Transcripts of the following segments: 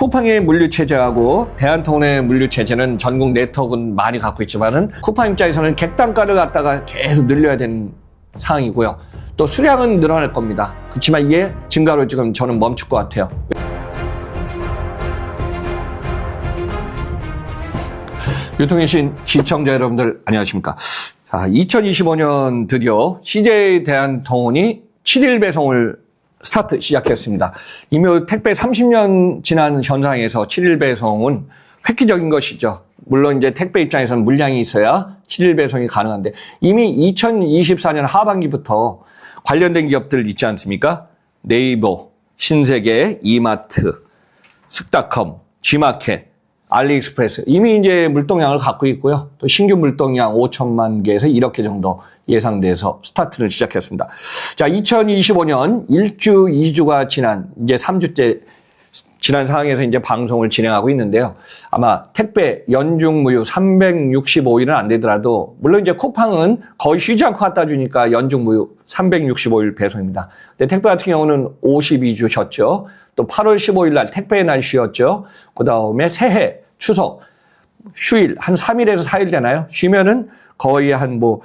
쿠팡의 물류 체제하고 대한통운의 물류 체제는 전국 네트워크는 많이 갖고 있지만은 쿠팡 입장에서는 객단가를 갖다가 계속 늘려야 되는 상황이고요. 또 수량은 늘어날 겁니다. 그렇지만 이게 증가로 지금 저는 멈출 것 같아요. 유통인신 시청자 여러분들 안녕하십니까. 자, 2025년 드디어 CJ 대한통운이 7일 배송을 스타트 시작했습니다. 이미 택배 30년 지난 현상에서 7일 배송은 획기적인 것이죠. 물론 이제 택배 입장에서는 물량이 있어야 7일 배송이 가능한데 이미 2024년 하반기부터 관련된 기업들 있지 않습니까? 네이버, 신세계, 이마트, 스타컴, G마켓, 알리익스프레스 이미 이제 물동량을 갖고 있고요. 또 신규 물동량 5천만 개에서 1억 개 정도 예상돼서 스타트를 시작했습니다. 자, 2025년 1주, 2주가 지난 이제 3주째 지난 상황에서 이제 방송을 진행하고 있는데요. 아마 택배 연중 무휴 365일은 안 되더라도 물론 이제 쿠팡은 거의 쉬지 않고 갖다 주니까 연중 무휴 365일 배송입니다. 근데 택배 같은 경우는 52주 쉬었죠. 또 8월 15일 날 택배의 날 쉬었죠. 그 다음에 새해, 추석, 휴일 한 3일에서 4일 되나요? 쉬면은 거의 한 뭐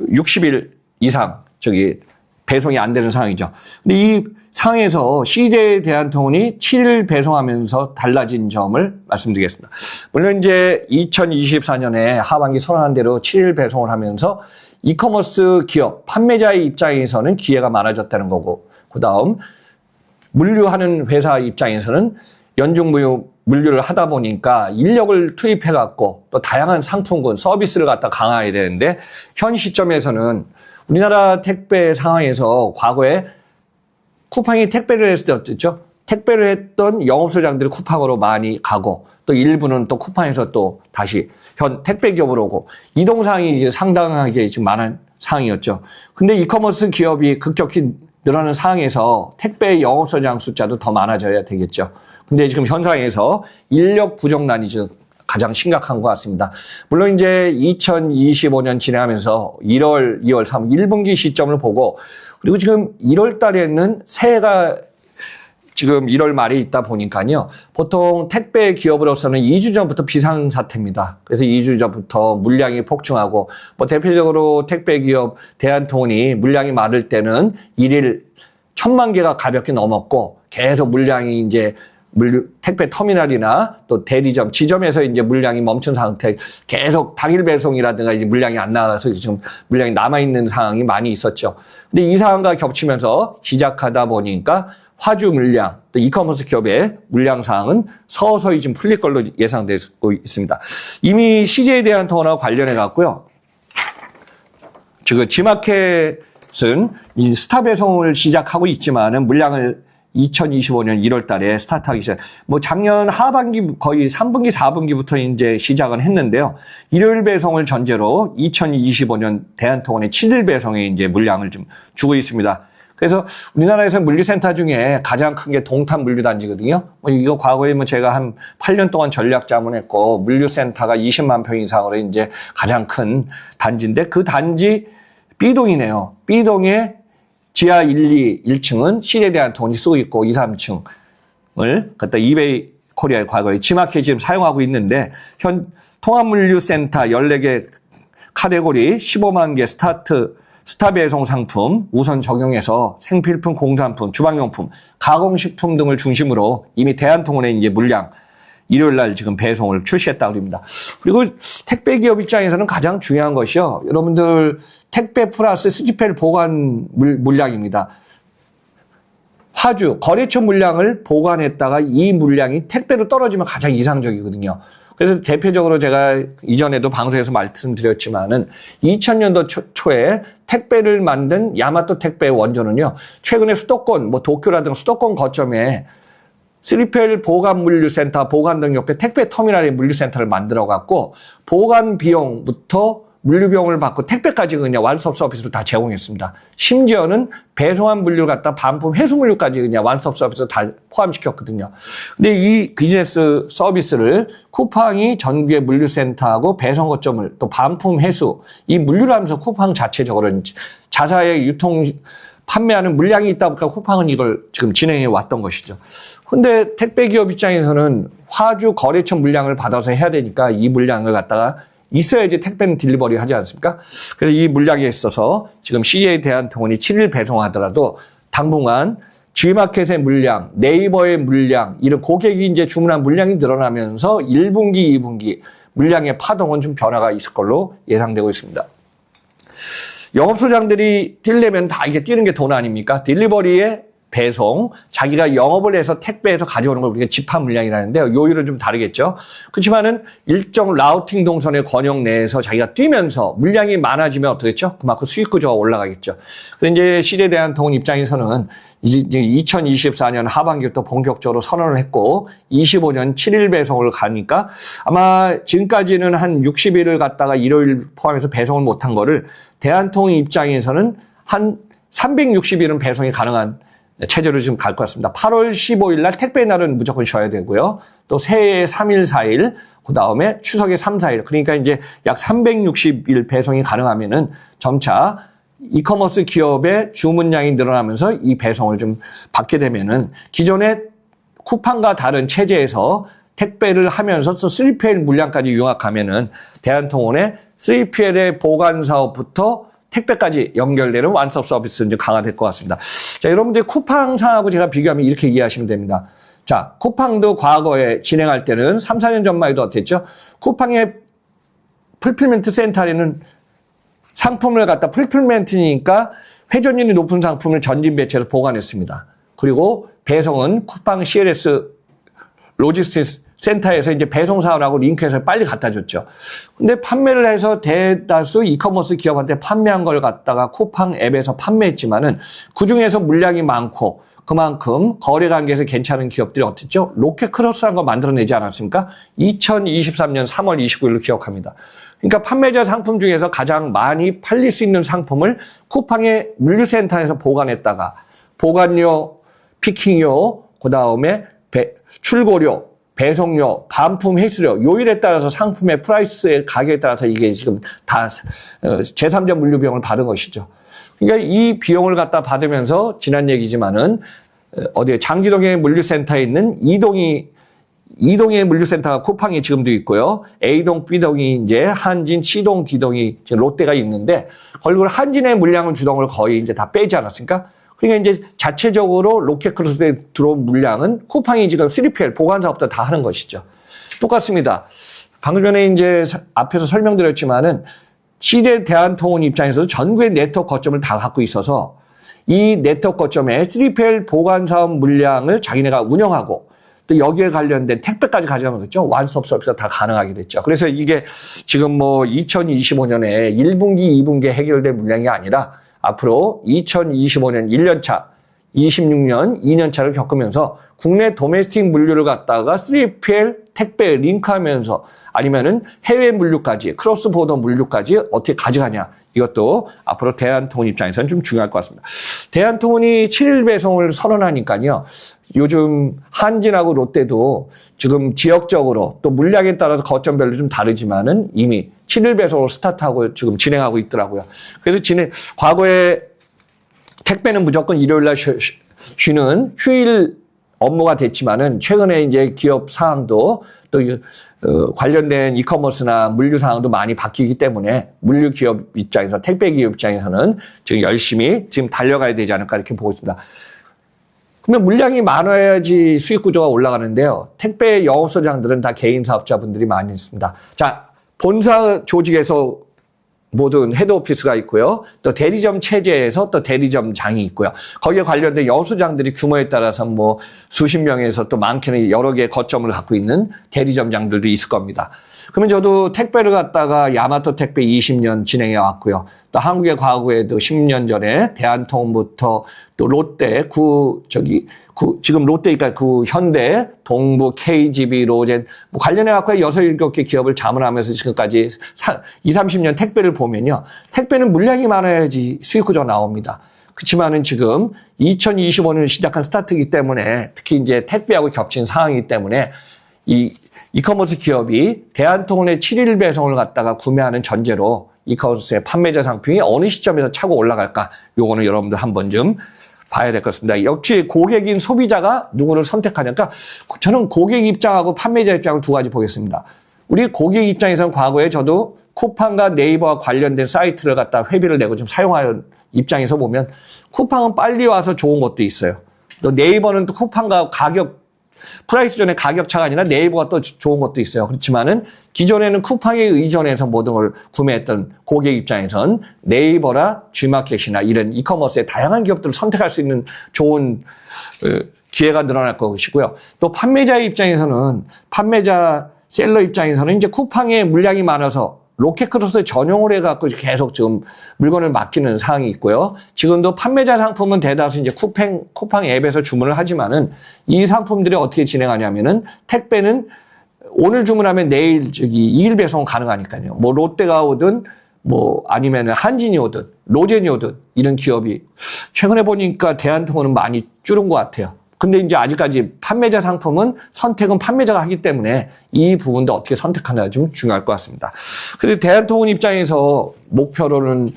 60일 이상 저기 배송이 안 되는 상황이죠. 근데 이 상황에서 CJ 대한통운이 7일 배송하면서 달라진 점을 말씀드리겠습니다. 물론 이제 2024년에 하반기 선언한 대로 7일 배송을 하면서 이커머스 기업, 판매자의 입장에서는 기회가 많아졌다는 거고, 그 다음 물류하는 회사 입장에서는 연중 무휴 물류를 하다 보니까 인력을 투입해 갖고 또 다양한 상품군, 서비스를 갖다 강화해야 되는데 현 시점에서는 우리나라 택배 상황에서 과거에 쿠팡이 택배를 했을 때 어땠죠? 택배를 했던 영업소장들이 쿠팡으로 많이 가고 또 일부는 또 쿠팡에서 또 다시 현 택배 기업으로 오고 이동상이 이제 상당하게 지금 많은 상황이었죠. 근데 이커머스 기업이 급격히 늘어나는 상황에서 택배 영업소장 숫자도 더 많아져야 되겠죠. 근데 지금 현상에서 인력 부족난이 가장 심각한 것 같습니다. 물론 이제 2025년 진행하면서 1월, 2월, 3월 1분기 시점을 보고 그리고 지금 1월 달에는 새해가 지금 1월 말에 있다 보니까요. 보통 택배 기업으로서는 2주 전부터 비상사태입니다. 그래서 2주 전부터 물량이 폭증하고 뭐 대표적으로 택배 기업 대한통운이 물량이 많을 때는 1일 천만 개가 가볍게 넘었고 계속 물량이 이제 물류, 택배 터미널이나 또 대리점, 지점에서 이제 물량이 멈춘 상태, 계속 당일 배송이라든가 이제 물량이 안 나가서 지금 물량이 남아 있는 상황이 많이 있었죠. 근데 이 상황과 겹치면서 시작하다 보니까 화주 물량, 또 이커머스 기업의 물량 상황은 서서히 좀 풀릴 걸로 예상되고 있습니다. 이미 CJ에 대한 통화와 관련해 갖고요. 지금 지마켓은 이 스타 배송을 시작하고 있지만은 물량을 2025년 1월 달에 스타트하기 시작. 뭐 작년 하반기 거의 3분기, 4분기부터 이제 시작은 했는데요. 일요일 배송을 전제로 2025년 대한통운의 7일 배송에 이제 물량을 좀 주고 있습니다. 그래서 우리나라에서 물류센터 중에 가장 큰 게 동탄 물류단지거든요. 뭐 이거 과거에 뭐 제가 한 8년 동안 전략 자문했고 물류센터가 20만 평 이상으로 이제 가장 큰 단지인데 그 단지 B동이네요. B동에 지하 1, 2, 1층은 시에 대한 돈이 쓰고 있고 2, 3층을 갖다 이베이 코리아의 과거에 지마켓 지금 사용하고 있는데 현 통합물류센터 14개 카테고리 15만 개 스타트 스타 배송 상품 우선 적용해서 생필품, 공산품, 주방용품, 가공식품 등을 중심으로 이미 대한통운의 이제 물량 일요일 날 지금 배송을 출시했다고 합니다. 그리고 택배 기업 입장에서는 가장 중요한 것이요. 여러분들 택배 플러스 수지펠 보관 물, 물량입니다. 화주, 거래처 물량을 보관했다가 이 물량이 택배로 떨어지면 가장 이상적이거든요. 그래서 대표적으로 제가 이전에도 방송에서 말씀드렸지만은 2000년도 초, 에 택배를 만든 야마토 택배 원조는요. 최근에 수도권, 뭐 도쿄라든가 수도권 거점에 쓰리펠 보관 물류센터, 보관 등 옆에 택배 터미널의 물류센터를 만들어 갖고 보관 비용부터 물류 비용을 받고 택배까지 그냥 완스톱 서비스를 다 제공했습니다. 심지어는 배송한 물류를 갖다 반품 회수 물류까지 그냥 완스톱 서비스 다 포함시켰거든요. 근데 이 비즈니스 서비스를 쿠팡이 전국의 물류센터하고 배송 거점을 또 반품 회수 이 물류를 하면서 쿠팡 자체 적으로는 자사의 유통 판매하는 물량이 있다 보니까 쿠팡은 이걸 지금 진행해 왔던 것이죠. 근데 택배 기업 입장에서는 화주 거래처 물량을 받아서 해야 되니까 이 물량을 갖다가 있어야지 택배는 딜리버리 하지 않습니까? 그래서 이 물량에 있어서 지금 CJ 대한통운이 7일 배송하더라도 당분간 G마켓의 물량, 네이버의 물량, 이런 고객이 이제 주문한 물량이 늘어나면서 1분기, 2분기 물량의 파동은 좀 변화가 있을 걸로 예상되고 있습니다. 영업소장들이 뛰려면 다 이게 뛰는 게 돈 아닙니까? 딜리버리에 배송, 자기가 영업을 해서 택배에서 가져오는 걸 우리가 집합 물량이라는데요. 요일은 좀 다르겠죠. 그렇지만은 일정 라우팅 동선의 권역 내에서 자기가 뛰면서 물량이 많아지면 어떻겠죠? 그만큼 수익 구조가 올라가겠죠. 그런데 이제 시대에 대한 통운 입장에서는 이제 2024년 하반기부터 본격적으로 선언을 했고 25년 7일 배송을 가니까 아마 지금까지는 한 60일을 갖다가 일요일 포함해서 배송을 못한 거를 대한통운 입장에서는 한 360일은 배송이 가능한 체제로 지금 갈 것 같습니다. 8월 15일 날 택배 날은 무조건 쉬어야 되고요. 또 새해 3일, 4일, 그 다음에 추석에 3, 4일. 그러니까 이제 약 360일 배송이 가능하면은 점차 이커머스 기업의 주문량이 늘어나면서 이 배송을 좀 받게 되면은 기존의 쿠팡과 다른 체제에서 택배를 하면서 또 3PL 물량까지 융합하면은 대한통운의 3PL의 보관 사업부터 택배까지 연결되는 완스톱 서비스는 이제 강화될 것 같습니다. 자, 여러분들 쿠팡상하고 제가 비교하면 이렇게 이해하시면 됩니다. 자, 쿠팡도 과거에 진행할 때는 3, 4년 전만 해도 어땠죠? 쿠팡의 풀필멘트 센터에는 상품을 갖다 풀필멘트니까 회전율이 높은 상품을 전진 배치해서 보관했습니다. 그리고 배송은 쿠팡 CLS 로지스틱 센터에서 이제 배송 사업하고 링크해서 빨리 갖다 줬죠. 근데 판매를 해서 대다수 이커머스 기업한테 판매한 걸 갖다가 쿠팡 앱에서 판매했지만은 그 중에서 물량이 많고 그만큼 거래 관계에서 괜찮은 기업들이 어땠죠? 로켓 크로스라는 거 만들어내지 않았습니까? 2023년 3월 29일로 기억합니다. 그러니까 판매자 상품 중에서 가장 많이 팔릴 수 있는 상품을 쿠팡의 물류센터에서 보관했다가 보관료, 피킹료, 그 다음에 출고료, 배송료, 반품 회수료, 요일에 따라서 상품의 프라이스의 가격에 따라서 이게 지금 다 어, 제3자 물류 비용을 받은 것이죠. 그러니까 이 비용을 갖다 받으면서 지난 얘기지만은 어, 어디에 장지동의 물류센터에 있는 이동이 이동의 물류센터가 쿠팡이 지금도 있고요. A동, B동이 이제 한진, C동, D동이 지금 롯데가 있는데 결국 한진의 물량을 주동을 거의 이제 다 빼지 않았습니까? 그러니까 이제 자체적으로 로켓크루스에 들어온 물량은 쿠팡이 지금 3PL 보관 사업도 다 하는 것이죠. 똑같습니다. 방금 전에 이제 앞에서 설명드렸지만은 시대 대한통운 입장에서도 전국의 네트워크 거점을 다 갖고 있어서 이 네트워크 거점에 3PL 보관 사업 물량을 자기네가 운영하고 또 여기에 관련된 택배까지 가져가면 됐죠. 완스톱 서비스가 다 가능하게 됐죠. 그래서 이게 지금 뭐 2025년에 1분기, 2분기에 해결될 물량이 아니라 앞으로 2025년 1년차, 26년 2년차를 겪으면서 국내 도메스틱 물류를 갖다가 3PL 택배 링크하면서 아니면은 해외 물류까지 크로스 보더 물류까지 어떻게 가져가냐 이것도 앞으로 대한통운 입장에서는 좀 중요할 것 같습니다. 대한통운이 7일 배송을 선언하니까요. 요즘 한진하고 롯데도 지금 지역적으로 또 물량에 따라서 거점별로 좀 다르지만은 이미 7일 배송을 스타트하고 지금 진행하고 있더라고요. 그래서 진행, 과거에 택배는 무조건 일요일 날 쉬, 쉬는 휴일 업무가 됐지만은 최근에 이제 기업 상황도 또 어, 관련된 이커머스나 물류 상황도 많이 바뀌기 때문에 물류 기업 입장에서 택배 기업 입장에서는 지금 열심히 지금 달려가야 되지 않을까 이렇게 보고 있습니다. 그러면 물량이 많아야지 수익 구조가 올라가는데요. 택배 영업소장들은 다 개인 사업자분들이 많이 있습니다. 자, 본사 조직에서 모든 헤드 오피스가 있고요. 또 대리점 체제에서 또 대리점 장이 있고요. 거기에 관련된 여수장들이 규모에 따라서 뭐 수십 명에서 또 많게는 여러 개의 거점을 갖고 있는 대리점 장들도 있을 겁니다. 그러면 저도 택배를 갖다가 야마토 택배 20년 진행해 왔고요. 또 한국의 과거에도 10년 전에 대한통운부터 또 롯데, 구, 저기, 구, 지금 롯데니까 그 현대, 동부, KGB, 로젠, 뭐 관련해 갖고 여섯, 일곱 개 기업을 자문하면서 지금까지 2, 30년 택배를 보면요. 택배는 물량이 많아야지 수익 구조가 나옵니다. 그렇지만은 지금 2025년 시작한 스타트이기 때문에 특히 이제 택배하고 겹친 상황이기 때문에 이 이커머스 기업이 대한통운의 7일 배송을 갖다가 구매하는 전제로 이커머스의 판매자 상품이 어느 시점에서 차고 올라갈까? 요거는 여러분들 한번 좀 봐야 될 것 같습니다. 역시 고객인 소비자가 누구를 선택하냐. 그러니까 저는 고객 입장하고 판매자 입장을 두 가지 보겠습니다. 우리 고객 입장에서는 과거에 저도 쿠팡과 네이버와 관련된 사이트를 갖다 회비를 내고 좀 사용하는 입장에서 보면 쿠팡은 빨리 와서 좋은 것도 있어요. 또 네이버는 또 쿠팡과 가격 프라이스 전에 가격 차가 아니라 네이버가 또 좋은 것도 있어요. 그렇지만은 기존에는 쿠팡에 의존해서 모든 걸 구매했던 고객 입장에선 네이버나 G마켓이나 이런 이커머스의 다양한 기업들을 선택할 수 있는 좋은 어, 기회가 늘어날 것이고요. 또 판매자 입장에서는 판매자 셀러 입장에서는 이제 쿠팡에 물량이 많아서 로켓크로스 전용을 해갖고 계속 지금 물건을 맡기는 상황이 있고요. 지금도 판매자 상품은 대다수 이제 쿠팡, 쿠팡 앱에서 주문을 하지만은 이 상품들이 어떻게 진행하냐면은 택배는 오늘 주문하면 내일 저기 2일 배송 가능하니까요. 뭐 롯데가 오든 뭐 아니면 한진이 오든 로젠이 오든 이런 기업이 최근에 보니까 대한통운은 많이 줄은 것 같아요. 근데 이제 아직까지 판매자 상품은 선택은 판매자가 하기 때문에 이 부분도 어떻게 선택하나 좀 중요할 것 같습니다. 근데 대한통운 입장에서 목표로는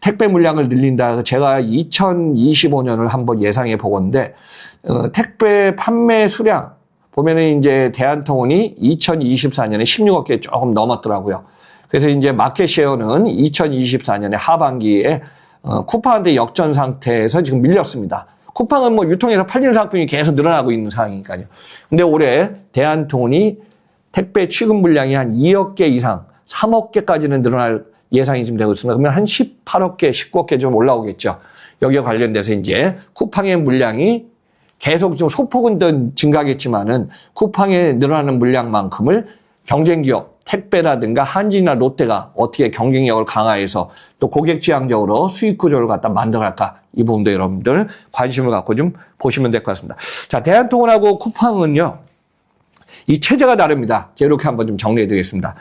택배 물량을 늘린다. 제가 2025년을 한번 예상해 보건데 어, 택배 판매 수량 보면은 이제 대한통운이 2024년에 16억 개 조금 넘었더라고요. 그래서 이제 마켓 쉐어는 2024년에 하반기에 어, 쿠팡한테 역전 상태에서 지금 밀렸습니다. 쿠팡은 뭐 유통에서 팔리는 상품이 계속 늘어나고 있는 상황이니까요. 근데 올해 대한통운이 택배 취급 물량이 한 2억 개 이상, 3억 개까지는 늘어날 예상이 지금 되고 있습니다. 그러면 한 18억 개, 19억 개 좀 올라오겠죠. 여기에 관련돼서 이제 쿠팡의 물량이 계속 좀 소폭은 더 증가하겠지만은 쿠팡에 늘어나는 물량만큼을 경쟁 기업 택배라든가 한진이나 롯데가 어떻게 경쟁력을 강화해서 또 고객 지향적으로 수익 구조를 갖다 만들어갈까 이 부분도 여러분들 관심을 갖고 좀 보시면 될 것 같습니다. 자 대한통운하고 쿠팡은요 이 체제가 다릅니다. 이렇게 한번 좀 정리해 드리겠습니다.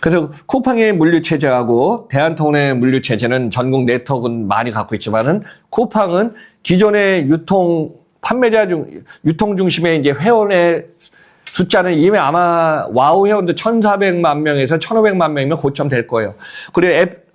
그래서 쿠팡의 물류 체제하고 대한통운의 물류 체제는 전국 네트워크는 많이 갖고 있지만은 쿠팡은 기존의 유통 판매자 중 유통 중심의 이제 회원의 숫자는 이미 아마 와우 회원도 1,400만 명에서 1,500만 명이면 고점 될 거예요. 그리고 앱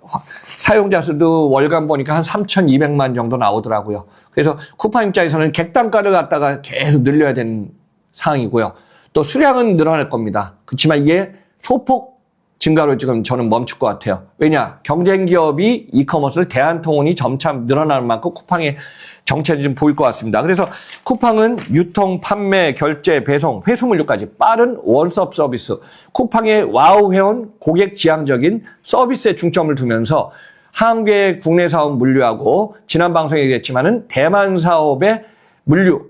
사용자 수도 월간 보니까 한 3,200만 정도 나오더라고요. 그래서 쿠팡 입장에서는 객단가를 갖다가 계속 늘려야 되는 상황이고요. 또 수량은 늘어날 겁니다. 그렇지만 이게 소폭 증가로 지금 저는 멈출 것 같아요. 왜냐? 경쟁 기업이 이커머스를 대한통운이 점차 늘어나는 만큼 쿠팡의 정체는 좀 보일 것 같습니다. 그래서 쿠팡은 유통, 판매, 결제, 배송, 회수 물류까지 빠른 원스톱 서비스, 쿠팡의 와우 회원 고객 지향적인 서비스에 중점을 두면서 한국의 국내 사업 물류하고 지난 방송에 얘기했지만은 대만 사업의 물류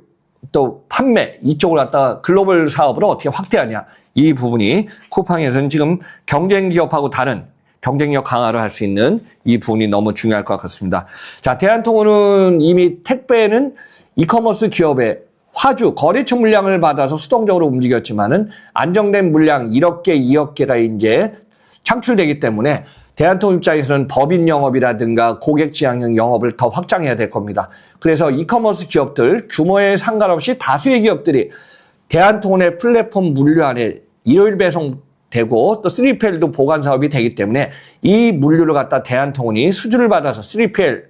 또 판매 이쪽을 갖다가 글로벌 사업으로 어떻게 확대하냐 이 부분이 쿠팡에서는 지금 경쟁 기업하고 다른 경쟁력 강화를 할 수 있는 이 부분이 너무 중요할 것 같습니다. 자, 대한통운은 이미 택배는 이커머스 기업의 화주 거래처 물량을 받아서 수동적으로 움직였지만은 안정된 물량 1억 개, 2억 개가 이제 창출되기 때문에 대한통운 입장에서는 법인 영업이라든가 고객 지향형 영업을 더 확장해야 될 겁니다. 그래서 이커머스 기업들 규모에 상관없이 다수의 기업들이 대한통운의 플랫폼 물류 안에 일요일 배송 되고 또 3PL도 보관 사업이 되기 때문에 이 물류를 갖다 대한통운이 수주를 받아서 3PL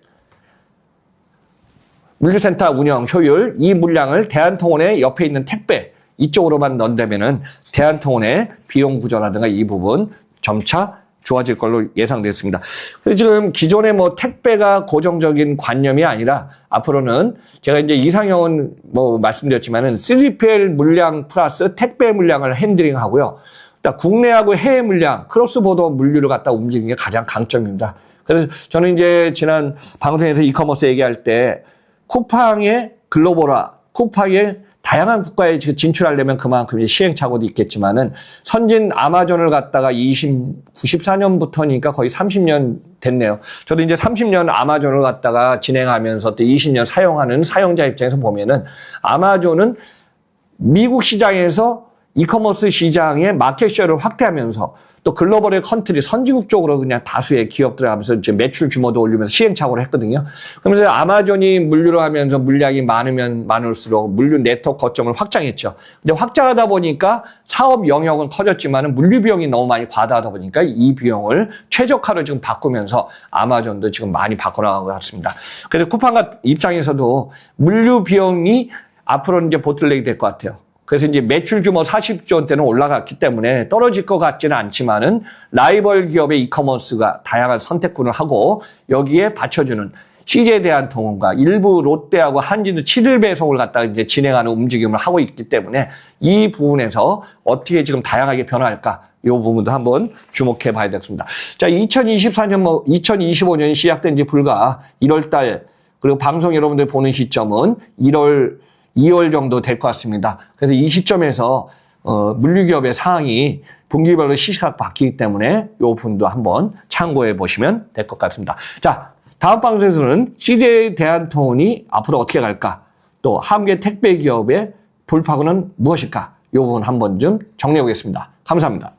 물류센터 운영 효율 이 물량을 대한통운의 옆에 있는 택배 이쪽으로만 넣는다면은 대한통운의 비용 구조라든가 이 부분 점차 좋아질 걸로 예상됐습니다. 그래서 지금 기존의 뭐 택배가 고정적인 관념이 아니라 앞으로는 제가 이제 이상형은 뭐 말씀드렸지만은 3PL 물량 플러스 택배 물량을 핸들링 하고요. 그러니까 국내하고 해외 물량, 크로스 보더 물류를 갖다 움직이는 게 가장 강점입니다. 그래서 저는 이제 지난 방송에서 이커머스 얘기할 때 쿠팡의 글로벌화, 쿠팡의 다양한 국가에 진출하려면 그만큼 시행착오도 있겠지만은 선진 아마존을 갖다가 20, 94년부터니까 거의 30년 됐네요. 저도 이제 30년 아마존을 갖다가 진행하면서 또 20년 사용하는 사용자 입장에서 보면은 아마존은 미국 시장에서 이커머스 시장의 마켓쉐어를 확대하면서 또 글로벌의 컨트리 선진국 쪽으로 그냥 다수의 기업들 하면서 이제 매출 규모도 올리면서 시행착오를 했거든요. 그러면서 아마존이 물류를 하면서 물량이 많으면 많을수록 물류 네트워크 거점을 확장했죠. 근데 확장하다 보니까 사업 영역은 커졌지만은 물류 비용이 너무 많이 과다하다 보니까 이 비용을 최저가로 지금 바꾸면서 아마존도 지금 많이 바꿔나간 것 같습니다. 그래서 쿠팡가 입장에서도 물류 비용이 앞으로는 이제 보틀렉이 될 것 같아요. 그래서 이제 매출 규모 40조 원대는 올라갔기 때문에 떨어질 것 같지는 않지만은 라이벌 기업의 이커머스가 다양한 선택군을 하고 여기에 받쳐주는 CJ 대한통운과 일부 롯데하고 한진도 7일 배송을 갖다가 이제 진행하는 움직임을 하고 있기 때문에 이 부분에서 어떻게 지금 다양하게 변화할까? 이 부분도 한번 주목해 봐야 되겠습니다. 자, 2024년 뭐 2025년이 시작된 지 불과 1월 달 그리고 방송 여러분들 보는 시점은 1월 2월 정도 될 것 같습니다. 그래서 이 시점에서 어, 물류기업의 상황이 분기별로 시시각 바뀌기 때문에 이 부분도 한번 참고해 보시면 될 것 같습니다. 자, 다음 방송에서는 CJ 대한통운이 앞으로 어떻게 갈까? 또 함께 택배 기업의 돌파구는 무엇일까? 이 부분 한번 좀 정리해 보겠습니다. 감사합니다.